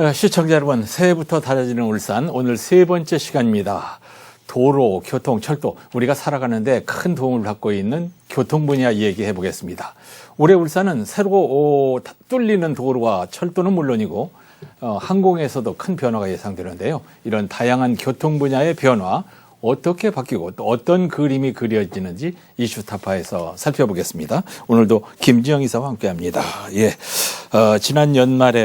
어, 시청자 여러분, 새해부터 달라지는 울산 오늘 세 번째 시간입니다. 도로, 교통, 철도 우리가 살아가는데 큰 도움을 받고 있는 교통 분야 얘기해 보겠습니다. 올해 울산은 새로 어, 뚫리는 도로와 철도는 물론이고 어, 항공에서도 큰 변화가 예상되는데요. 이런 다양한 교통 분야의 변화 어떻게 바뀌고 또 어떤 그림이 그려지는지 이슈 타파에서 살펴보겠습니다. 오늘도 김지영 이사와 함께합니다. 예, 어, 지난 연말에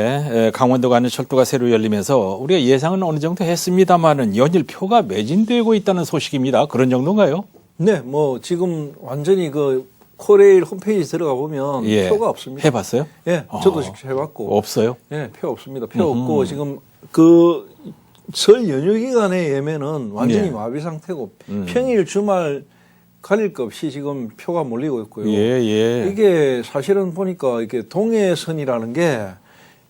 에, 강원도 가는 철도가 새로 열리면서 우리가 예상은 어느 정도 했습니다만은 연일 표가 매진되고 있다는 소식입니다. 그런 정도인가요? 네, 뭐 지금 완전히 그 코레일 홈페이지 들어가 보면 예. 표가 없습니다. 해봤어요? 예, 저도 어. 직접 해봤고, 없어요? 예, 표 없습니다. 표 없고 지금 그 설 연휴 기간에 예매는 완전히 예. 마비 상태고 평일 주말 가릴 것 없이 지금 표가 몰리고 있고요. 예, 예. 이게 사실은 보니까 이게 동해선이라는 게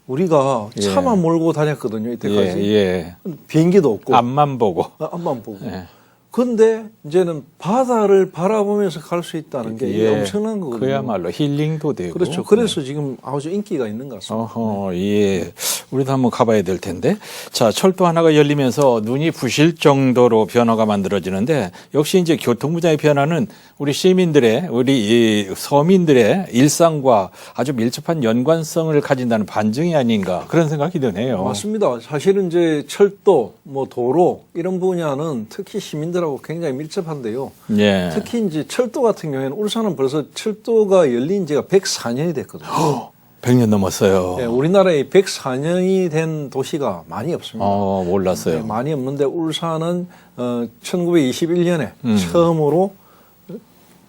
우리가 예. 차만 몰고 다녔거든요 이때까지 예, 예. 비행기도 없고 앞만 보고. 아, 앞만 보고. 예. 근데 이제는 바다를 바라보면서 갈 수 있다는 게 예. 엄청난 거거든요. 그야말로 힐링도 되고. 그렇죠. 그래서 지금 아주 인기가 있는 것 같습니다. 어허, 예. 우리도 한번 가봐야 될 텐데. 자, 철도 하나가 열리면서 눈이 부실 정도로 변화가 만들어지는데 역시 이제 교통 분야의 변화는 우리 시민들의, 우리 이 서민들의 일상과 아주 밀접한 연관성을 가진다는 반증이 아닌가 그런 생각이 드네요. 맞습니다. 사실은 이제 철도, 뭐 도로 이런 분야는 특히 시민들하고 굉장히 밀접한데요. 예. 특히 이제 철도 같은 경우에는 울산은 벌써 철도가 열린 지가 104년이 됐거든요. 100년 넘었어요. 예, 우리나라에 104년이 된 도시가 많이 없습니다. 어, 네, 몰랐어요. 많이 없는데 울산은 어, 1921년에 음. 처음으로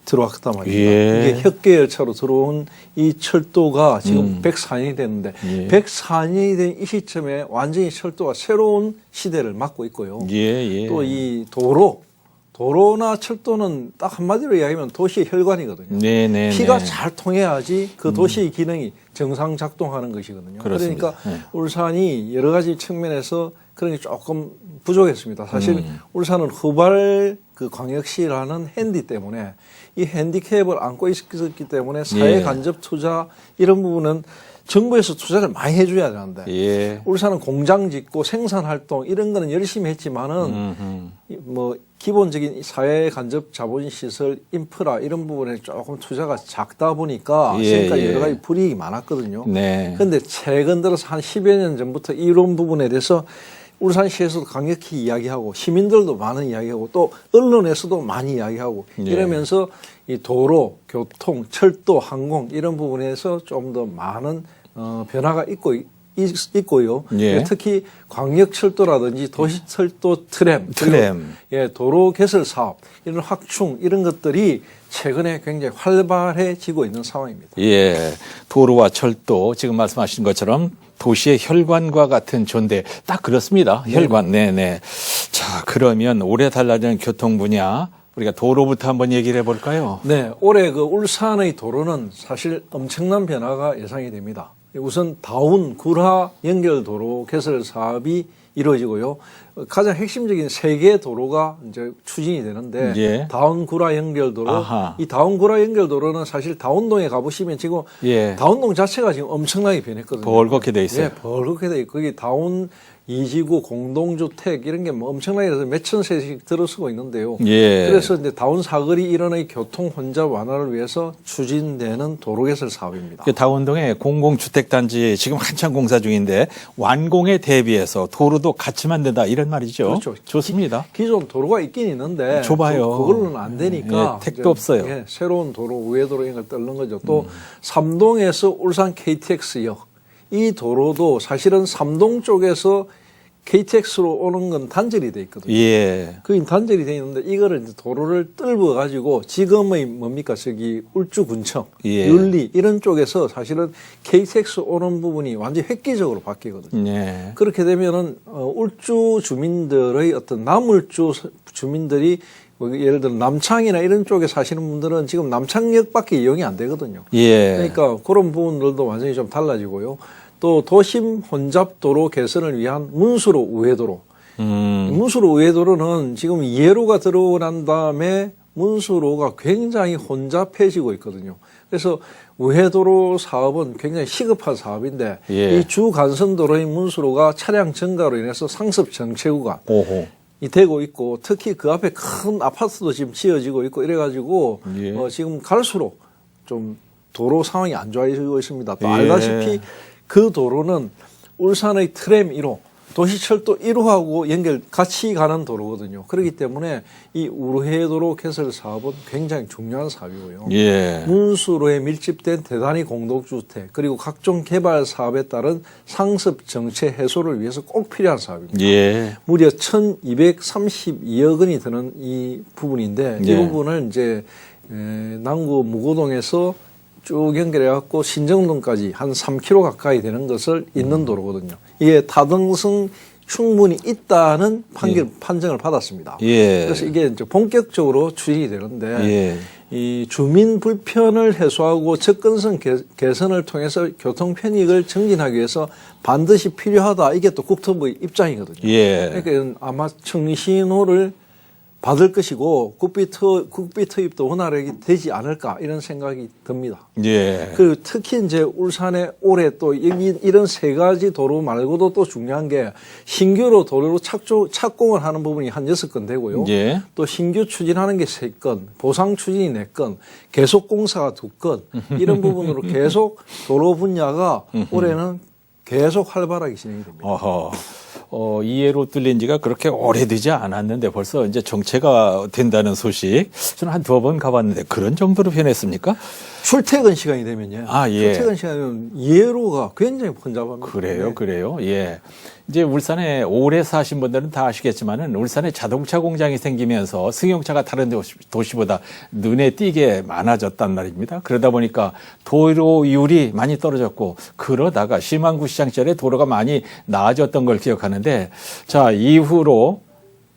들어왔단 말입니다. 예. 이게 혁계 열차로 들어온 이 철도가 지금 104년이 됐는데 음. 예. 104년이 된 이 시점에 완전히 철도가 새로운 시대를 맞고 있고요. 예, 예. 또이 도로, 도로나 철도는 딱 한마디로 이야기하면 도시의 혈관이거든요. 네, 네. 피가 네. 잘 통해야지 그 도시의 기능이 정상 작동하는 것이거든요. 그렇습니다. 러니까 네. 울산이 여러 가지 측면에서 그런 게 조금 부족했습니다. 사실 음. 울산은 후발 그 광역시라는 핸디 때문에 이 핸디캡을 안고 있었기 때문에 사회 예. 간접 투자 이런 부분은 정부에서 투자를 많이 해줘야 되는데 예. 울산은 공장 짓고 생산 활동 이런 거는 열심히 했지만은 음흠. 이뭐 기본적인 사회 간접 자본 시설 인프라 이런 부분에 조금 투자가 작다 보니까 예, 지금까지 예. 여러 가지 불이익이 많았거든요. 네. 그런데 최근 들어서 한 10여 년 전부터 이런 부분에 대해서 울산시에서도 강력히 이야기하고 시민들도 많은 이야기하고 또 언론에서도 많이 이야기하고 예. 이러면서 이 도로, 교통, 철도, 항공 이런 부분에서 좀 더 많은 어, 변화가 있고 있, 있고요. 예. 특히 광역철도라든지 도시철도 트램, 트램. 예, 도로 개설 사업 이런 확충 이런 것들이 최근에 굉장히 활발해지고 있는 상황입니다. 예, 도로와 철도 지금 말씀하신 것처럼 도시의 혈관과 같은 존재 딱 그렇습니다. 혈관. 네, 네. 자, 그러면 올해 달라지는 교통 분야 우리가 도로부터 한번 얘기를 해볼까요? 네, 올해 그 울산의 도로는 사실 엄청난 변화가 예상이 됩니다. 우선 다운 구라 연결 도로 개설 사업이 이루어지고요. 가장 핵심적인 세 개 도로가 이제 추진이 되는데 예. 다운 구라 연결 도로. 이 다운 구라 연결 도로는 사실 다운동에 가보시면 지금 예. 다운동 자체가 지금 엄청나게 변했거든요. 벌겋게 돼 있어요. 예, 벌겋게 돼 있고 거기 다운 이지구 공동주택 이런 게 뭐 엄청나게 해서 몇천 세씩 들어서고 있는데요. 예. 그래서 이제 다운 사거리 일원의 교통 혼잡 완화를 위해서 추진되는 도로 개설 사업입니다. 그 다운동에 공공주택 단지 지금 한창 공사 중인데 완공에 대비해서 도로도 같이 만든다 이런 말이죠. 그렇죠. 좋습니다. 기 존 도로가 있긴 있는데 좁아요. 그- 그걸로는 안 되니까 예, 택도 없어요. 음. 예, 새로운 도로 우회도로 이런 걸 뚫는 거죠. 또 삼동에서 울산 KTX역 이 도로도 사실은 삼동 쪽에서 KTX로 오는 건 단절이 돼 있거든요. 예. 그 단절이 돼 있는데 이거를 이제 도로를 뚫어 가지고 지금의 뭡니까 저기 울주군청, 예. 윤리 이런 쪽에서 사실은 KTX 오는 부분이 완전 히 획기적으로 바뀌거든요. 예. 그렇게 되면은 어, 울주 주민들의 어떤 남울주 서- 주민들이 뭐 예를 들어 남창이나 이런 쪽에 사시는 분들은 지금 남창역밖에 이용이 안 되거든요. 예. 그러니까 그런 부분들도 완전히 좀 달라지고요. 또 도심 혼잡도로 개선을 위한 문수로 우회도로. 음. 문수로 우회도로는 지금 예로가 들어난 다음에 문수로가 굉장히 혼잡해지고 있거든요. 그래서 우회도로 사업은 굉장히 시급한 사업인데 예. 이 주 간선도로인 문수로가 차량 증가로 인해서 상습 정체 구간 오호. 이 되고 있고 특히 그 앞에 큰 아파트도 지금 지어지고 있고 이래가지고 예. 어, 지금 갈수록 좀 도로 상황이 안 좋아지고 있습니다. 또 예. 알다시피 그 도로는 울산의 트램 1호, 도시철도 1호하고 연결 같이 가는 도로거든요. 그렇기 때문에 이 우회도로 개설 사업은 굉장히 중요한 사업이고요. 예. 문수로에 밀집된 대단위 공동주택 그리고 각종 개발 사업에 따른 상습 정체 해소를 위해서 꼭 필요한 사업입니다. 예. 무려 1,232억 원이 드는 이 부분인데 이 예. 부분을 이제 에, 남구 무고동에서 쭉 연결해 갖고 신정동까지 한 3km 가까이 되는 것을 잇는 도로거든요. 이게 타등성 충분히 있다는 판결 판정을 받았습니다. 예. 그래서 이게 이제 본격적으로 추진이 되는데 예. 이 주민 불편을 해소하고 접근성 개, 개선을 통해서 교통 편익을 증진하기 위해서 반드시 필요하다. 이게 또 국토부의 입장이거든요. 예. 그러니까 아마 청신호를 받을 것이고 국비 투 국비 투입도 원활하게 되지 않을까 이런 생각이 듭니다. 예. 그 특히 이제 울산에 올해 또 여기 이런 세 가지 도로 말고도 또 중요한 게 신규로 도로로 착조 착공을 하는 부분이 한 여섯 건 되고요. 예. 또 신규 추진하는 게 세 건, 보상 추진이 네 건, 계속 공사가 두 건, 이런 부분으로 계속 도로 분야가 올해는 계속 활발하게 진행이 됩니다. 어허. 어, 이해로 뚫린 지가 그렇게 오래되지 않았는데 벌써 이제 정체가 된다는 소식. 저는 한 두어 번 가봤는데 그런 정도로 변했습니까? 출퇴근 시간이 되면요. 아, 예. 출퇴근 시간이면 예로가 굉장히 번잡합니다. 그래요, 네. 그래요. 예. 이제 울산에 오래 사신 분들은 다 아시겠지만은 울산에 자동차 공장이 생기면서 승용차가 다른 도시, 도시보다 눈에 띄게 많아졌단 말입니다. 그러다 보니까 도로율이 많이 떨어졌고 그러다가 심한구 시장 시절에 도로가 많이 나아졌던 걸 기억하 는데 자, 이후로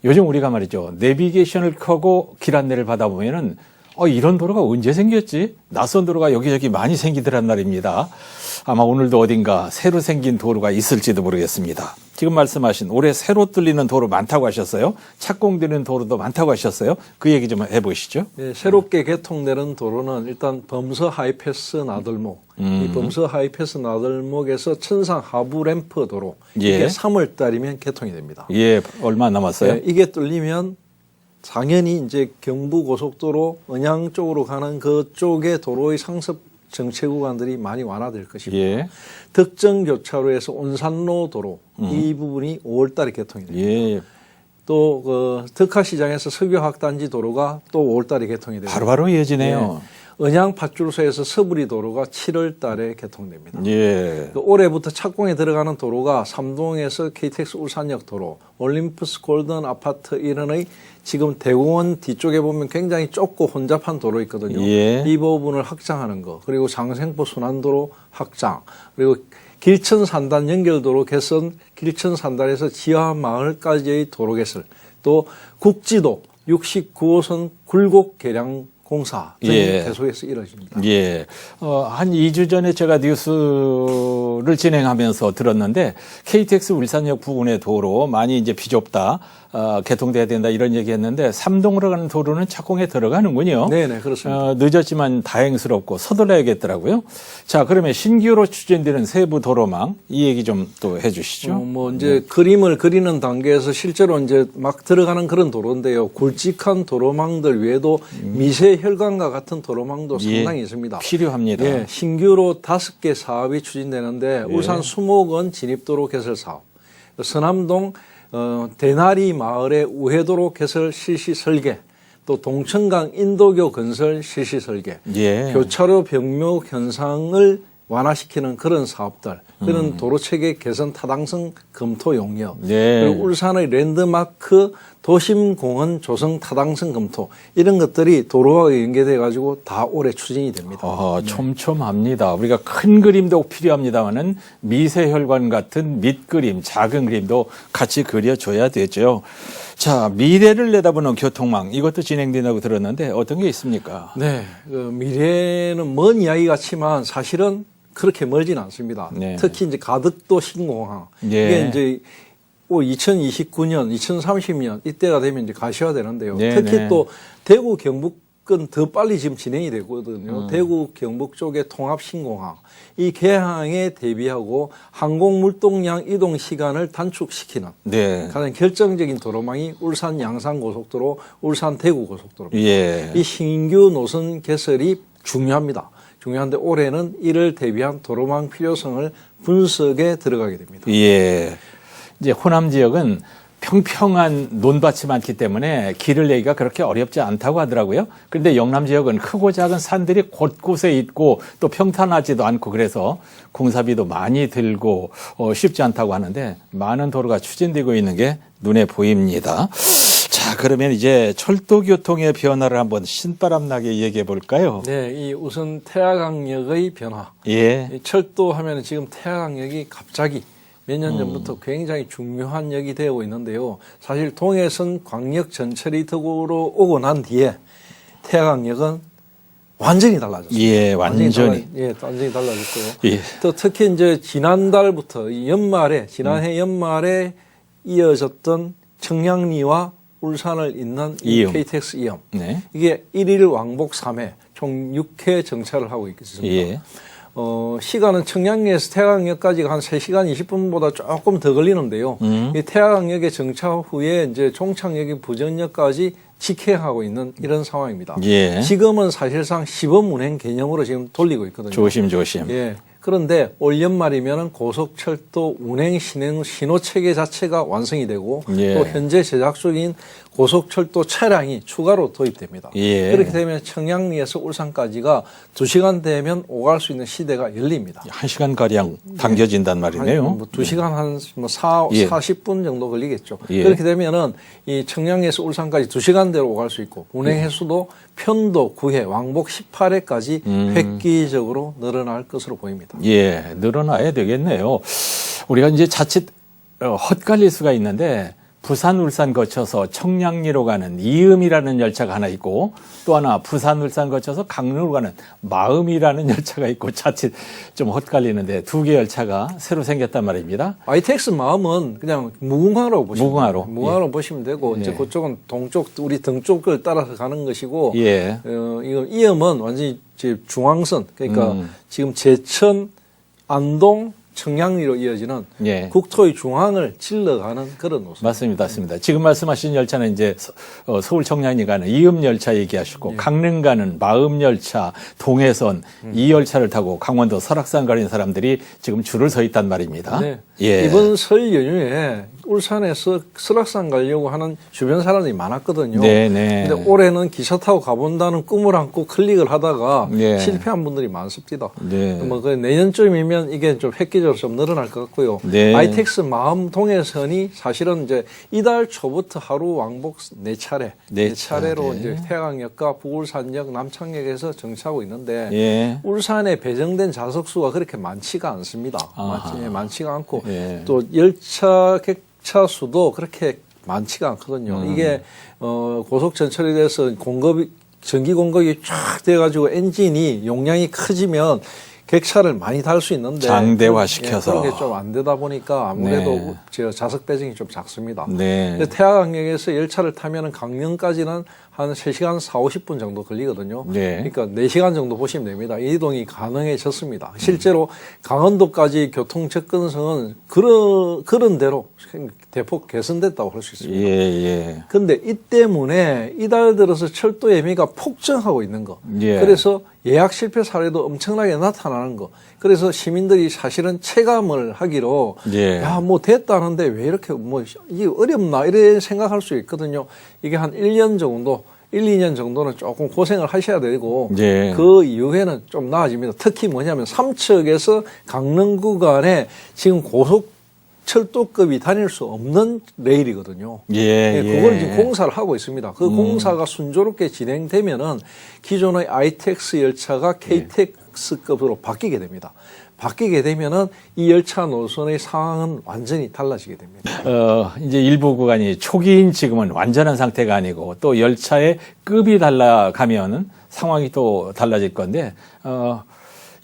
요즘 우리가 말이죠. 내비게이션을 켜고 길 안내를 받아보면은 어, 이런 도로가 언제 생겼지? 낯선 도로가 여기저기 많이 생기더란 말입니다. 아마 오늘도 어딘가 새로 생긴 도로가 있을지도 모르겠습니다. 지금 말씀하신 올해 새로 뚫리는 도로 많다고 하셨어요. 착공되는 도로도 많다고 하셨어요. 그 얘기 좀 해보시죠. 예, 새롭게 개통되는 도로는 일단 범서 하이패스 나들목, 음. 이 범서 하이패스 나들목에서 천상 하부 램프 도로 예. 이게 3월 달이면 개통이 됩니다. 예, 얼마 남았어요? 예, 이게 뚫리면 당연히 이제 경부 고속도로 언양 쪽으로 가는 그쪽의 도로의 상습 정체 구간들이 많이 완화될 것이고 예, 덕정 교차로에서 온산로 도로 이 부분이 5월 달에 개통이 됩니다. 예. 또 그 덕화시장에서 석유학단지 도로가 또 5월 달에 개통이 됩니다. 바로바로 이어지네요. 언양 팥줄소에서 서부리 도로가 7월 달에 개통됩니다. 예. 그 올해부터 착공에 들어가는 도로가 삼동에서 KTX 울산역 도로, 올림푸스 골든 아파트 이런의 지금 대공원 뒤쪽에 보면 굉장히 좁고 혼잡한 도로 있거든요. 예. 이 부분을 확장하는 거, 그리고 장생포 순환도로 확장, 그리고 길천 산단 연결도로 개선, 길천 산단에서 지하 마을까지의 도로 개설, 또 국지도 69호선 굴곡 개량 공사 등이 예. 계속해서 이루어집니다. 예. 어, 한 2주 전에 제가 뉴스를 진행하면서 들었는데 KTX 울산역 부근의 도로 많이 이제 비좁다, 어, 개통돼야 된다 이런 얘기 했는데 삼동으로 가는 도로는 착공에 들어가는군요. 네네, 그렇습니다. 어, 늦었지만 다행스럽고 서둘러야겠더라고요. 자, 그러면 신규로 추진되는 세부 도로망 이 얘기 좀 또 해주시죠. 어, 뭐 이제 그림을 그리는 단계에서 실제로 이제 막 들어가는 그런 도로인데요. 굵직한 도로망들 외에도 미세 혈관과 같은 도로망도 예. 상당히 있습니다. 필요합니다. 예, 신규로 다섯 개 사업이 추진되는데 예. 울산 수목원 진입도로 개설 사업, 서남동 어, 대나리 마을의 우회도로 개설 실시 설계, 또 동천강 인도교 건설 실시 설계, 예. 교차로 병묘 현상을 완화시키는 그런 사업들, 그런 음. 도로 체계 개선 타당성 검토 용역, 예. 그리고 울산의 랜드마크 도심 공원 조성 타당성 검토 이런 것들이 도로와 연계돼 가지고 다 올해 추진이 됩니다. 어, 촘촘합니다. 우리가 큰 그림도 필요합니다만은 미세혈관 같은 밑그림, 작은 그림도 같이 그려줘야 되죠. 자, 미래를 내다보는 교통망 이것도 진행된다고 들었는데 어떤 게 있습니까? 네, 그 미래는 먼 이야기 같지만 사실은 그렇게 멀진 않습니다. 네. 특히 이제 가덕도 신공항 예. 이게 이제 2029년, 2030년 이때가 되면 이제 가셔야 되는데요. 네, 특히 네. 또 대구 경북 건더 빨리 지금 진행이 되거든요. 대구 경북 쪽의 통합 신공항 이 개항에 대비하고 항공 물동량 이동 시간을 단축시키는 네. 가장 결정적인 도로망이 울산 양산 고속도로, 울산 대구 고속도로. 예. 이 신규 노선 개설이 중요합니다. 중요한데 올해는 이를 대비한 도로망 필요성을 분석에 들어가게 됩니다. 예. 이제 호남 지역은 평평한 논밭이 많기 때문에 길을 내기가 그렇게 어렵지 않다고 하더라고요. 그런데 영남 지역은 크고 작은 산들이 곳곳에 있고 또 평탄하지도 않고 그래서 공사비도 많이 들고 어, 쉽지 않다고 하는데 많은 도로가 추진되고 있는 게 눈에 보입니다. 자, 그러면 이제 철도 교통의 변화를 한번 신바람 나게 얘기해 볼까요? 네, 이 우선 태화강역의 변화. 예. 이 철도 하면은 지금 태화강역이 갑자기 몇년 전부터 굉장히 중요한 역이 되고 있는데요. 사실 동해선 광역 전철이 덕으로 오고 난 뒤에 태화강역은 완전히 달라졌어요. 예, 완전히. 달라, 예, 완전히 달라졌고요. 예. 또 특히 이제 지난달부터 이 연말에 지난해 연말에 이어졌던 청량리와 울산을 잇는 이 이음. KTX 이음 네. 이게 1일 왕복 3회 총 6회 정차를 하고 있습니다. 예. 어, 시간은 청량리에서 태화강역까지가 한 3시간 20분보다 조금 더 걸리는데요. 음. 이 태화강역의 정차 후에 이제 종착역의 부전역까지 직행하고 있는 이런 상황입니다. 예. 지금은 사실상 시범 운행 개념으로 지금 돌리고 있거든요. 조심조심. 예. 그런데 올 연말이면 고속철도 운행 신행 신호 체계 자체가 완성이 되고 예. 또 현재 제작 중인 고속철도 차량이 추가로 도입됩니다. 예. 그렇게 되면 청량리에서 울산까지가 두 시간 되면 오갈 수 있는 시대가 열립니다. 한 시간 가량 당겨진단 말이네요. 뭐두 시간 한뭐 사, 예. 40분 정도 걸리겠죠. 예. 그렇게 되면은 이 청량에서 울산까지 두 시간대로 오갈 수 있고 운행 횟수도 편도 9회, 왕복 18회까지 음. 획기적으로 늘어날 것으로 보입니다. 예, 늘어나야 되겠네요. 우리가 이제 자칫 어, 헛갈릴 수가 있는데 부산 울산 거쳐서 청량리로 가는 이음이라는 열차가 하나 있고 또 하나 부산 울산 거쳐서 강릉으로 가는 마음이라는 열차가 있고 자칫 좀 헛갈리는데 두 개 열차가 새로 생겼단 말입니다. ITX 마음은 그냥 무궁화로 보시면 무궁화로. 무궁화로 보시면 되고 이제 예. 그쪽은 동쪽 우리 등쪽을 따라서 가는 것이고 예. 어, 이거 이음은 완전히 이제 중앙선 그러니까 음. 지금 제천, 안동, 청량리로 이어지는 예. 국토의 중앙을 찔러가는 그런 노선. 맞습니다. 맞습니다. 지금 말씀하신 열차는 이제 서- 어, 서울 청량리 가는 이음 열차 예. 얘기하시고 강릉 가는 마음 열차, 동해선 음. 이 열차를 타고 강원도 설악산 가는 사람들이 지금 줄을 서 있단 말입니다. 네. 예. 이번 설 연휴에 울산에서 설악산 가려고 하는 주변 사람들이 많았거든요. 네, 네. 근데 올해는 기차 타고 가본다는 꿈을 안고 클릭을 하다가 네. 실패한 분들이 많습니다. 네. 뭐그 내년쯤이면 이게 좀 획기 적으로 좀 늘어날 것 같고요. 네. ITX 마음 동해선이 사실은 이제 이달 초부터 하루 왕복 네 차례, 네 네 차례로 차례. 이제 태강역과 북울산역, 남창역에서 정차하고 있는데 예. 울산에 배정된 좌석 수가 그렇게 많지가 않습니다. 아하. 많지, 많지가 않고 예. 또 열차 객차 수도 그렇게 많지가 않거든요. 음. 이게 어 고속 전철에 대해서 공급이 전기 공급이 쫙 돼가지고 엔진이 용량이 커지면 객차를 많이 달수 있는데 장대화 시켜서. 예, 그런 게 좀 안 되다 보니까 아무래도 네. 저 좌석 배정이 좀 작습니다. 네. 태화강역에서 열차를 타면은 강릉까지는 한 3시간 4, 50분 정도 걸리거든요. 네. 그러니까 4시간 정도 보시면 됩니다. 이동이 가능해졌습니다. 실제로 강원도까지 교통 접근성은 그런, 그런 대로 대폭 개선됐다고 할 수 있습니다. 예, 예. 근데 이 때문에 이달 들어서 철도 예매가 폭증하고 있는 거. 예. 그래서 예약 실패 사례도 엄청나게 나타나는 거. 그래서 시민들이 사실은 체감을 하기로 예. 야, 뭐 됐다는데 왜 이렇게 뭐 이게 어렵나 이래 생각할 수 있거든요. 이게 한 1년 정도 1, 2년 정도는 조금 고생을 하셔야 되고 예. 그 이후에는 좀 나아집니다. 특히 뭐냐면 삼척에서 강릉 구간에 지금 고속 철도급이 다닐 수 없는 레일이거든요. 예, 예, 예. 그걸 지금 공사를 하고 있습니다. 그 공사가 순조롭게 진행되면은 기존의 ITX 열차가 KTX급으로 바뀌게 됩니다. 바뀌게 되면은 이 열차 노선의 상황은 완전히 달라지게 됩니다. 어, 이제 일부 구간이 초기인 지금은 완전한 상태가 아니고 또 열차의 급이 달라가면은 상황이 또 달라질 건데, 어,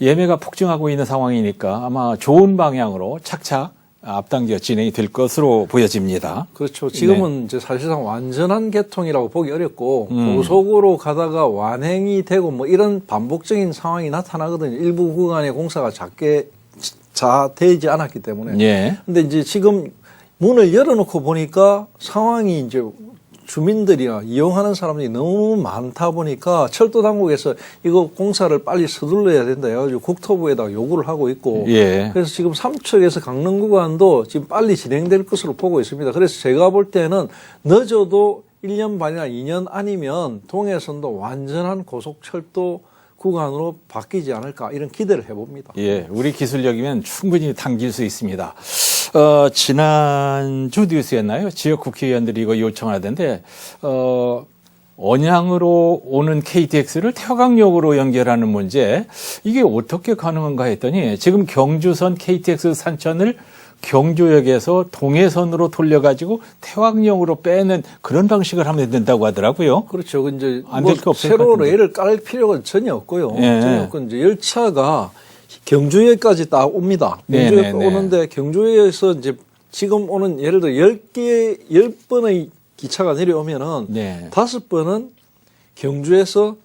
예매가 폭증하고 있는 상황이니까 아마 좋은 방향으로 착착 앞당겨 진행이 될 것으로 보여집니다. 그렇죠. 지금은 네. 이제 사실상 완전한 개통이라고 보기 어렵고 음. 고속으로 가다가 완행이 되고 뭐 이런 반복적인 상황이 나타나거든요. 일부 구간의 공사가 작게 자 되지 않았기 때문에. 예. 근데 이제 지금 문을 열어놓고 보니까 상황이 이제 주민들이나 이용하는 사람들이 너무 많다 보니까 철도 당국에서 이거 공사를 빨리 서둘러야 된다 해가지고 국토부에다가 요구를 하고 있고 예. 그래서 지금 삼척에서 강릉 구간도 지금 빨리 진행될 것으로 보고 있습니다. 그래서 제가 볼 때는 늦어도 1년 반이나 2년 아니면 동해선도 완전한 고속철도 구간으로 바뀌지 않을까 이런 기대를 해봅니다. 예, 우리 기술력이면 충분히 당길 수 있습니다. 어, 지난주 뉴스였나요? 지역 국회의원들이 이거 요청하던데, 어, 언양으로 오는 KTX를 태화강역으로 연결하는 문제, 이게 어떻게 가능한가 했더니, 지금 경주선 KTX 산천을 경주역에서 동해선으로 돌려가지고 태화강역으로 빼는 그런 방식을 하면 된다고 하더라고요. 그렇죠. 그 이제 안될 뭐거 없을 것 새로. 레일을 깔 필요가 전혀 없고요. 예. 전혀 없고 이제 열차가 경주역까지 딱 옵니다. 네, 경주역 네, 네. 오는데 경주역에서 이제 지금 오는 예를 들어 10개, 10번의 기차가 내려오면은 네. 다섯 번은 경주에서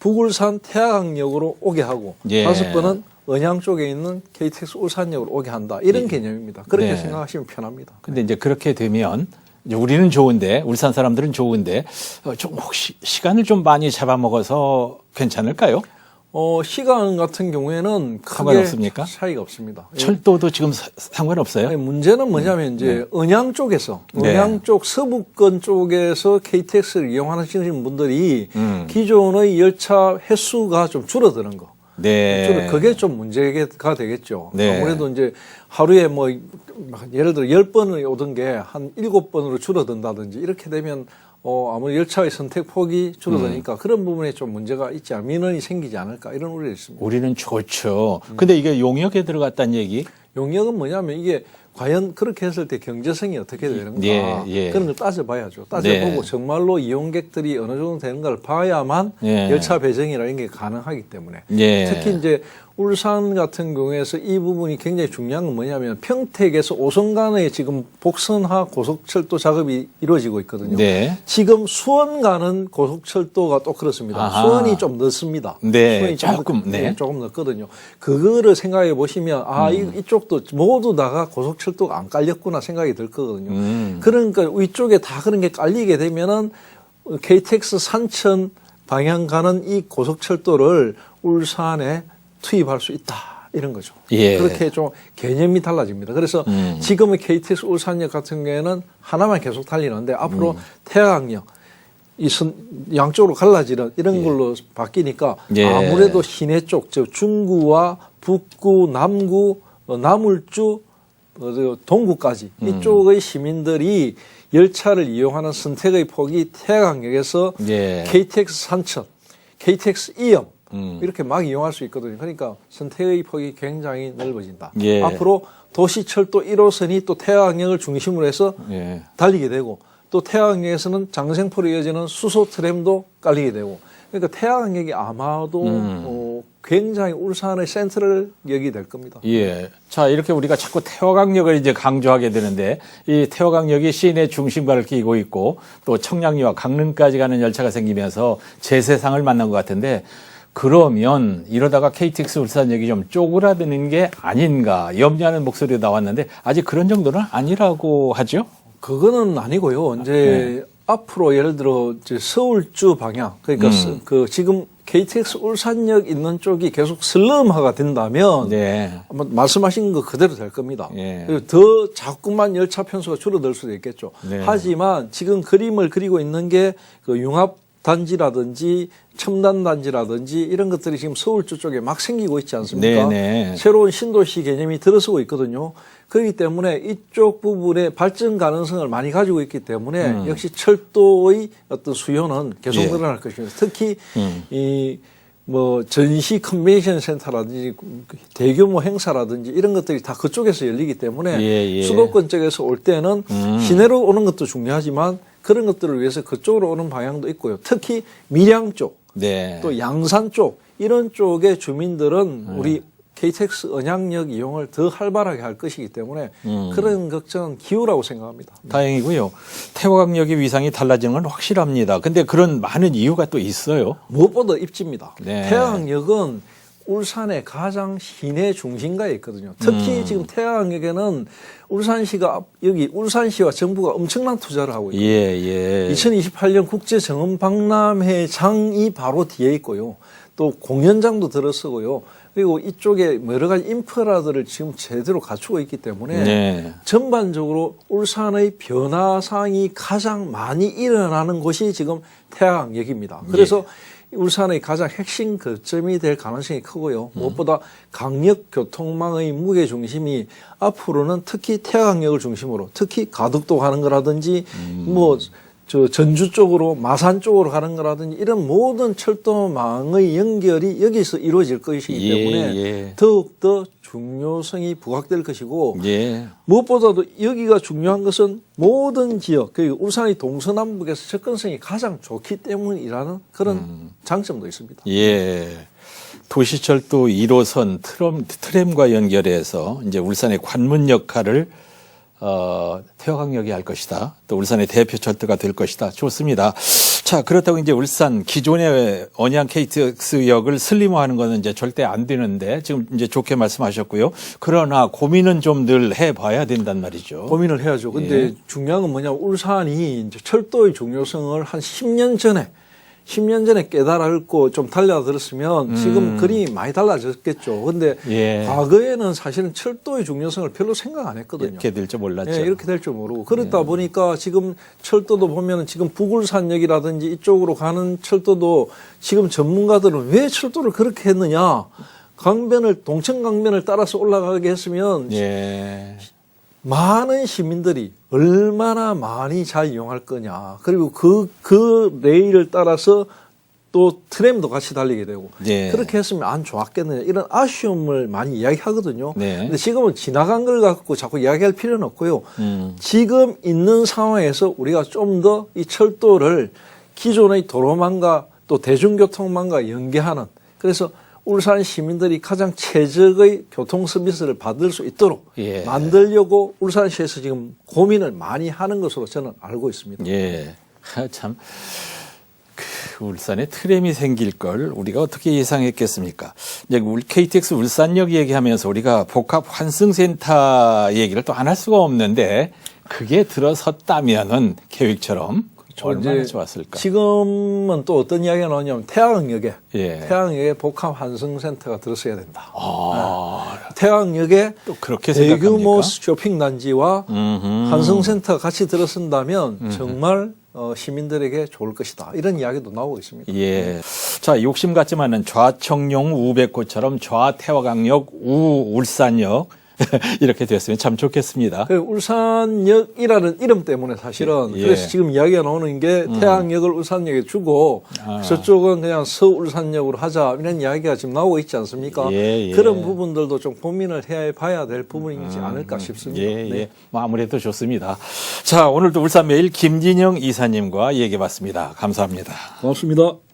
북울산 태화강역으로 오게 하고 예. 다섯 번은 언양 쪽에 있는 KTX 울산역으로 오게 한다. 이런 개념입니다. 그렇게 네. 생각하시면 편합니다. 근데 이제 그렇게 되면 이제 우리는 좋은데 울산 사람들은 좋은데 어, 좀 혹시 시간을 좀 많이 잡아먹어서 괜찮을까요? 어, 시간 같은 경우에는 크게 상관없습니까? 차이가 없습니다. 예. 철도도 지금 사- 상관없어요. 아니, 문제는 뭐냐면 이제 언양 쪽에서 네. 언양 쪽 서북권 쪽에서 KTX를 이용하시는 분들이 음. 기존의 열차 횟수가 좀 줄어드는 거. 네. 그게 좀 문제가 되겠죠. 네. 아무래도 이제 하루에 뭐 예를 들어 열 번을 오던 게 한 일곱 번으로 줄어든다든지 이렇게 되면 어, 아무리 열차의 선택 폭이 줄어드니까 음. 그런 부분에 좀 문제가 있지 않, 민원이 생기지 않을까 이런 우려가 있습니다. 우리는 좋죠. 근데 이게 용역에 들어갔다는 얘기? 용역은 뭐냐면 이게 과연 그렇게 했을 때 경제성이 어떻게 되는가 예, 예. 그런 걸 따져봐야죠. 따져보고 네. 정말로 이용객들이 어느 정도 되는가를 봐야만 예. 열차 배정이라는 게 가능하기 때문에 예. 특히 이제 울산 같은 경우에서 이 부분이 굉장히 중요한 건 뭐냐면 평택에서 오성간에 지금 복선화 고속철도 작업이 이루어지고 있거든요. 네. 지금 수원 가는 고속철도가 또 그렇습니다. 아하. 수원이 좀 늦습니다. 네, 수원이 좀 조금, 늦- 네. 조금 늦거든요. 그거를 생각해 보시면 아, 음. 이, 이쪽도 모두 다가 고속철도가 안 깔렸구나 생각이 들 거거든요. 음. 그러니까 위쪽에 다 그런 게 깔리게 되면은 KTX 산천 방향 가는 이 고속철도를 울산에 투입할 수 있다. 이런 거죠. 예. 그렇게 좀 개념이 달라집니다. 그래서 음. 지금의 KTX 울산역 같은 경우에는 하나만 계속 달리는데 앞으로 음. 태양역 이 선, 양쪽으로 갈라지는 이런 걸로 바뀌니까 예. 아무래도 시내 쪽, 즉 중구와 북구, 남구, 어, 나물주, 어, 저 동구까지 음. 이쪽의 시민들이 열차를 이용하는 선택의 폭이 태양역에서 예. KTX 산천, KTX 이영 음. 이렇게 막 이용할 수 있거든요. 그러니까 선택의 폭이 굉장히 넓어진다. 예. 앞으로 도시철도 1호선이 또 태양역을 중심으로 해서 예. 달리게 되고 또 태양역에서는 장생포로 이어지는 수소 트램도 깔리게 되고 그러니까 태양역이 아마도 음. 어, 굉장히 울산의 센트럴 역이 될 겁니다. 예. 자, 이렇게 우리가 자꾸 태화강역을 이제 강조하게 되는데 이 태화강역이 시내 중심가를 끼고 있고 또 청량리와 강릉까지 가는 열차가 생기면서 제 세상을 만난 것 같은데 그러면 이러다가 KTX 울산역이 좀 쪼그라드는 게 아닌가 염려하는 목소리가 나왔는데 아직 그런 정도는 아니라고 하죠. 그거는 아니고요. 이제 네. 앞으로 예를 들어 이제 서울주 방향 그러니까 음. 스- 그 지금 KTX 울산역 있는 쪽이 계속 슬럼화가 된다면 네. 아마 말씀하신 거 그대로 될 겁니다. 예. 그리고 더 자꾸만 열차 편수가 줄어들 수도 있겠죠. 네. 하지만 지금 그림을 그리고 있는 게 그 융합 단지라든지 첨단 단지라든지 이런 것들이 지금 서울주 쪽에 막 생기고 있지 않습니까? 네네. 새로운 신도시 개념이 들어서고 있거든요. 그렇기 때문에 이쪽 부분에 발전 가능성을 많이 가지고 있기 때문에 역시 철도의 어떤 수요는 계속 음. 예. 늘어날 것입니다. 특히 음. 이뭐 전시 컨벤션 센터라든지 대규모 행사라든지 이런 것들이 다 그쪽에서 열리기 때문에 예, 예. 수도권 쪽에서 올 때는 음. 시내로 오는 것도 중요하지만 그런 것들을 위해서 그쪽으로 오는 방향도 있고요. 특히 밀양 쪽, 네. 또 양산 쪽 이런 쪽의 주민들은 음. 우리 KTX 언양역 이용을 더 활발하게 할 것이기 때문에 음. 그런 걱정은 기우라고 생각합니다. 다행이고요. 태화강역의 위상이 달라지는 건 확실합니다. 근데 그런 많은 이유가 또 있어요. 무엇보다 입지입니다. 네. 태양역은 울산의 가장 시내 중심가에 있거든요. 특히 음. 지금 태양역에는 울산시가 앞- 여기 울산시와 정부가 엄청난 투자를 하고 있고 예, 예. 2028년 국제 정원 박람회 장이 바로 뒤에 있고요. 또 공연장도 들어서고요. 그리고 이쪽에 여러 가지 인프라들을 지금 제대로 갖추고 있기 때문에 네. 전반적으로 울산의 변화상이 가장 많이 일어나는 곳이 지금 태양역입니다. 그래서 울산의 가장 핵심 거점이 될 가능성이 크고요. 무엇보다 강력 교통망의 무게 중심이 앞으로는 특히 태양역을 중심으로 특히 가덕도 가는 거라든지 뭐 저 전주 쪽으로 마산 쪽으로 가는 거라든지 이런 모든 철도망의 연결이 여기서 이루어질 것이기 예, 때문에 예. 더욱더 중요성이 부각될 것이고 예. 무엇보다도 여기가 중요한 것은 모든 지역, 그 울산의 동서남북에서 접근성이 가장 좋기 때문이라는 그런 장점도 있습니다. 예. 도시철도 1호선 트럼, 트램과 연결해서 이제 울산의 관문 역할을 어, 태화강역이 할 것이다. 또 울산의 대표 철도가 될 것이다. 좋습니다. 자, 그렇다고 이제 울산 기존의 언양 KTX역을 슬림화하는 것은 이제 절대 안 되는데 지금 이제 좋게 말씀하셨고요. 그러나 고민은 좀 늘 해봐야 된단 말이죠. 고민을 해야죠. 근데 예. 중요한 건 뭐냐면 울산이 이제 철도의 중요성을 한 10년 전에 10년 전에 깨달았고 좀 달려들었으면 지금 그림이 많이 달라졌겠죠. 근데 음. 예. 과거에는 사실은 철도의 중요성을 별로 생각 안 했거든요. 이렇게 될 줄 몰랐죠. 예, 이렇게 될 줄 모르고 그러다 보니까 지금 철도도 보면은 지금 부굴산역이라든지 이쪽으로 가는 철도도 지금 전문가들은 왜 철도를 그렇게 했느냐 강변을 동천 강변을 따라서 올라가게 했으면 예. 많은 시민들이 얼마나 많이 잘 이용할 거냐 그리고 그 그 레일을 따라서 또 트램도 같이 달리게 되고 예. 그렇게 했으면 안 좋았겠느냐 이런 아쉬움을 많이 이야기하거든요. 네. 근데 지금은 지나간 걸 갖고 자꾸 이야기할 필요는 없고요. 음. 지금 있는 상황에서 우리가 좀 더 이 철도를 기존의 도로망과 또 대중교통망과 연계하는 그래서 울산 시민들이 가장 최적의 교통 서비스를 받을 수 있도록 예. 만들려고 울산시에서 지금 고민을 많이 하는 것으로 저는 알고 있습니다. 예. 하, 참. 그 울산에 트램이 생길 걸 우리가 어떻게 예상했겠습니까? 이제 울- KTX 울산역 얘기하면서 우리가 복합 환승센터 얘기를 또 안 할 수가 없는데 그게 들어섰다면은 계획처럼 얼마나 좋았을까? 지금은 또 어떤 이야기가 나오냐면 태양역에 예. 태양역에 복합 환승 센터가 들어서야 된다. 아, 태양역에 또 그렇게 대규모 생각합니까? 쇼핑 단지와 음흠. 환승 센터 같이 들어선다면 정말 어, 시민들에게 좋을 것이다. 이런 이야기도 나오고 있습니다. 예. 자, 욕심 같지만은 좌청룡 우백호처럼 좌태화강역 우울산역 이렇게 됐으면 참 좋겠습니다. 그 울산역이라는 이름 때문에 사실은 예. 그래서 지금 이야기가 나오는 게 태양역을 울산역에 주고 아. 저쪽은 그냥 서울산역으로 하자 이런 이야기가 지금 나오고 있지 않습니까? 예, 예. 그런 부분들도 좀 고민을 해 봐야 될 부분이지 않을까 싶습니다. 예, 예. 네. 뭐 아무래도 좋습니다. 자, 오늘도 울산매일 김진영 이사님과 얘기해 봤습니다. 감사합니다. 고맙습니다.